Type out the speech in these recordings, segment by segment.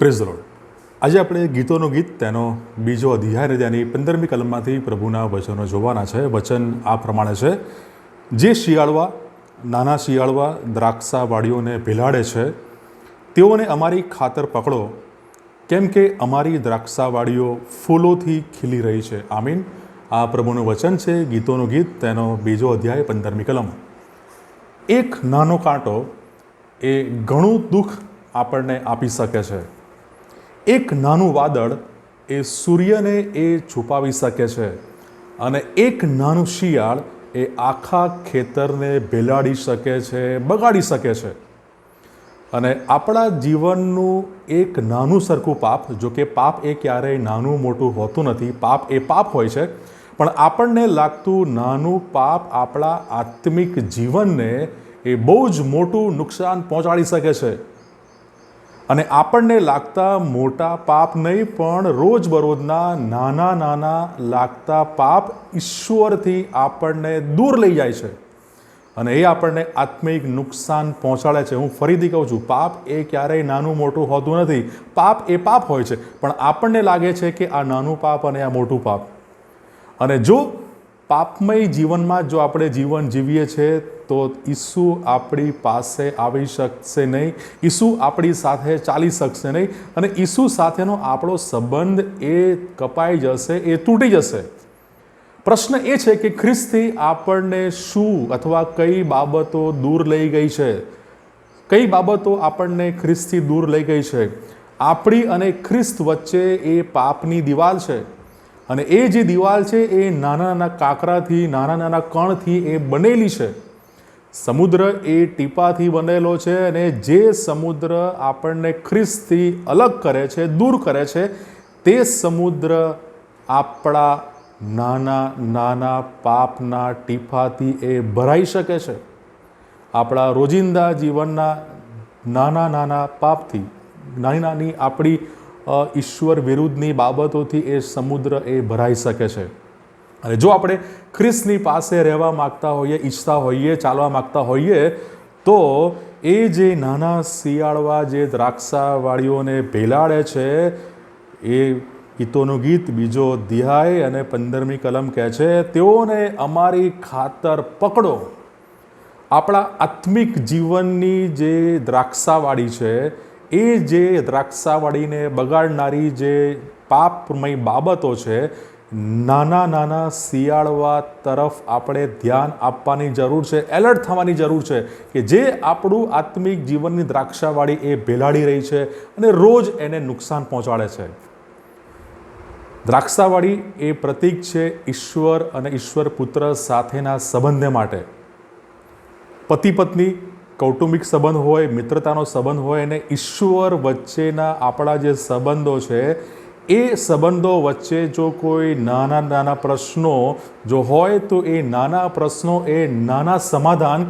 Praise road આજે આપણે ગીતોનું ગીત, તેનો બીજો અધ્યાય અને પંદરમી કલમમાંથી પ્રભુના વચનો જોવાના છે. વચન આ પ્રમાણે છે. જે શિયાળવા, નાના શિયાળવા દ્રાક્ષાવાળીઓને ભેલાડે છે, તેઓને અમારી ખાતર પકડો. કેમ કે અમારી દ્રાક્ષાવાળીઓ ફૂલોથી ખીલી રહી છે. આમીન. આ પ્રભુનું વચન છે, ગીતોનું ગીત, તેનો બીજો અધ્યાય પંદરમી કલમ. એક નાનો કાંટો એ ઘણું દુઃખ આપણને આપી શકે છે. એક નાનું વાદળ એ સૂર્યને એ છુપાવી શકે છે અને એક નાનું શિયાળ એ આખા ખેતરને ભેલાડી શકે છે, બગાડી શકે છે. અને આપણા જીવનનું એક નાનું સરખું પાપ, જો કે પાપ એ ક્યારેય નાનું મોટું હોતું નથી, પાપ એ પાપ હોય છે, પણ આપણને લાગતું નાનું પાપ આપણા આત્મિક જીવનને એ બહુ જ મોટું નુકસાન પહોંચાડી શકે છે. અને આપણને લાગતા મોટા પાપ નહીં, પણ રોજબરોજના નાના નાના લાગતા પાપ ઈશ્વરથી આપણને દૂર લઈ જાય છે. અને એ આપણને આત્મિક નુકસાન પહોંચાડે છે. હું ફરીથી કહું છું, પાપ એ ક્યારેય નાનું મોટું હોતું નથી. પાપ એ પાપ હોય છે, પણ આપણને લાગે છે કે આ નાનું પાપ અને આ મોટું પાપ. અને જો પાપમય જીવનમાં જો આપણે જીવન જીવીએ છીએ તો ઈસુ આપણી પાસે આવી શકશે નહીં. ઈસુ આપણી સાથે ચાલી શકશે નહીં. અને ઈસુ સાથેનો આપણો સંબંધ એ કપાઈ જશે, એ તૂટી જશે. પ્રશ્ન એ છે કે ખ્રિસ્તથી આપણને શું અથવા કઈ બાબતો દૂર લઈ ગઈ છે? કઈ બાબતો આપણને ખ્રિસ્તી દૂર લઈ ગઈ છે? આપણી અને ખ્રિસ્ત વચ્ચે એ પાપની દિવાલ છે. અને એ જે દિવાલ છે, એ નાના નાના કાંકરાથી, નાના નાના કણથી એ બનેલી છે. સમુદ્ર એ ટીપાથી બનેલો છે અને જે સમુદ્ર આપણને ખ્રિસ્તથી અલગ કરે છે, દૂર કરે છે, તે સમુદ્ર આપણા નાના નાના પાપના ટીપાથી એ ભરાઈ શકે છે. આપણા રોજિંદા જીવનના નાના નાના પાપથી, નાની નાની આપણી ઈશ્વર વિરુદ્ધની બાબતોથી એ સમુદ્ર એ ભરાઈ શકે છે. અને જો આપણે ખ્રિસ્તની પાસે રહેવા માગતા હોઈએ, ઈચ્છતા હોઈએ, ચાલવા માગતા હોઈએ, તો એ જે નાના શિયાળવા જે દ્રાક્ષાવાળીઓને ભેલાડે છે, એ ગીતોનું ગીત બીજો દિહાય અને પંદરમી કલમ કહે છે, તેઓને અમારી ખાતર પકડો. આપણા આત્મિક જીવનની જે દ્રાક્ષાવાળી છે એ જે દ્રાક્ષાવાળીને બગાડનારી જે પાપમય બાબતો છે, નાના નાના શિયાળવા તરફ આપણે ધ્યાન આપવાની જરૂર છે, એલર્ટ થવાની જરૂર છે કે જે આપણું આત્મિક જીવનની દ્રાક્ષાવાળી એ ભેલાડી રહી છે અને રોજ એને નુકસાન પહોંચાડે છે. દ્રાક્ષાવાળી એ પ્રતીક છે ઈશ્વર અને ઈશ્વર પુત્ર સાથેના સંબંધને માટે. પતિ પત્ની કૌટુંબિક સંબંધ હોય, મિત્રતાનો સંબંધ હોય અને ઈશ્વર વચ્ચેના આપણા જે સંબંધો છે, એ સંબંધો વચ્ચે જો કોઈ નાના નાના પ્રશ્નો જો હોય, તો એ નાના પ્રશ્નો, એ નાના સમાધાન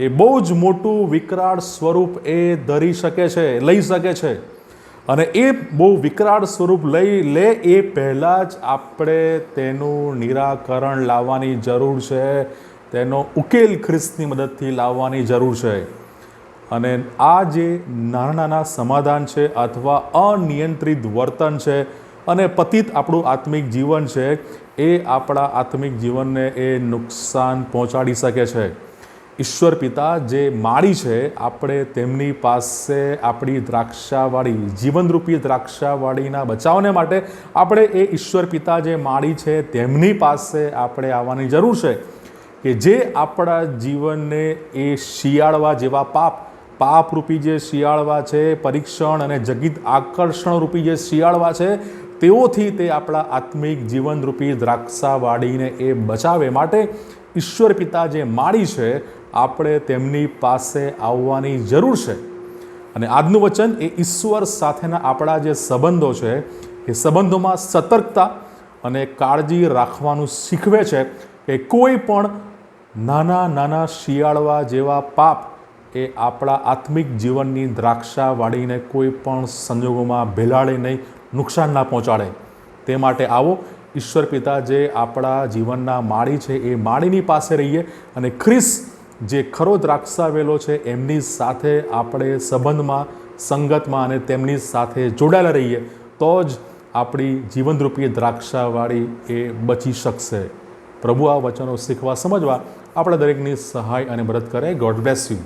એ બહુ જ મોટું વિકરાળ સ્વરૂપ એ ધરી શકે છે, લઈ શકે છે. અને એ બહુ વિકરાળ સ્વરૂપ લઈ લે, એ પહેલાં જ આપણે તેનું નિરાકરણ લાવવાની જરૂર છે. તેનો ઉકેલ ખ્રિસ્તની મદદથી લાવવાની જરૂર છે. અને આ જે નાના નાના સમાધાન છે અથવા અનિયંત્રિત વર્તન છે અને પતિત આપણું આત્મિક જીવન છે, એ આપણા આત્મિક જીવનને એ નુકસાન પહોંચાડી શકે છે. ઈશ્વર પિતા જે માળી છે, આપણે તેમની પાસે આપણી દ્રાક્ષાવાળી, જીવનરૂપી દ્રાક્ષાવાળીના બચાવને માટે આપણે એ ઈશ્વર પિતા જે માળી છે, તેમની પાસે આપણે આવવાની જરૂર છે. કે જે આપણા જીવનને એ શિયાળવા જેવા પાપ, પાપરૂપી જે શિયાળવા છે, પરીક્ષણ અને જગીત આકર્ષણરૂપી જે શિયાળવા છે, તેઓથી તે આપણા આત્મિક જીવનરૂપી દ્રાક્ષા વાળીને એ બચાવે માટે ઈશ્વર પિતા જે માળી છે, આપણે તેમની પાસે આવવાની જરૂર છે. અને આજનું વચન એ ઈશ્વર સાથેના આપણા જે સંબંધો છે, એ સંબંધોમાં સતર્કતા અને કાળજી રાખવાનું શીખવે છે કે કોઈ પણ નાના નાના શિયાળવા જેવા પાપ એ આપણા આત્મિક જીવનની દ્રાક્ષા વાળીને કોઈ પણ સંજોગોમાં ભેલાડે નહીં, નુકસાન ના પહોંચાડે. તે માટે આવો, ઈશ્વર પિતા જે આપણા જીવનના માળી છે એ માળીની પાસે રહીએ અને ખ્રિસ જે ખરો દ્રાક્ષાવેલો છે એમની સાથે આપણે સંબંધમાં, સંગતમાં અને તેમની સાથે જોડાયેલા રહીએ, તો જ આપણી જીવનરૂપી દ્રાક્ષાવાળી એ બચી શકશે. પ્રભુ આ વચનો શીખવા સમજવા આપણા દરેકની સહાય અને મદદ કરે. God bless you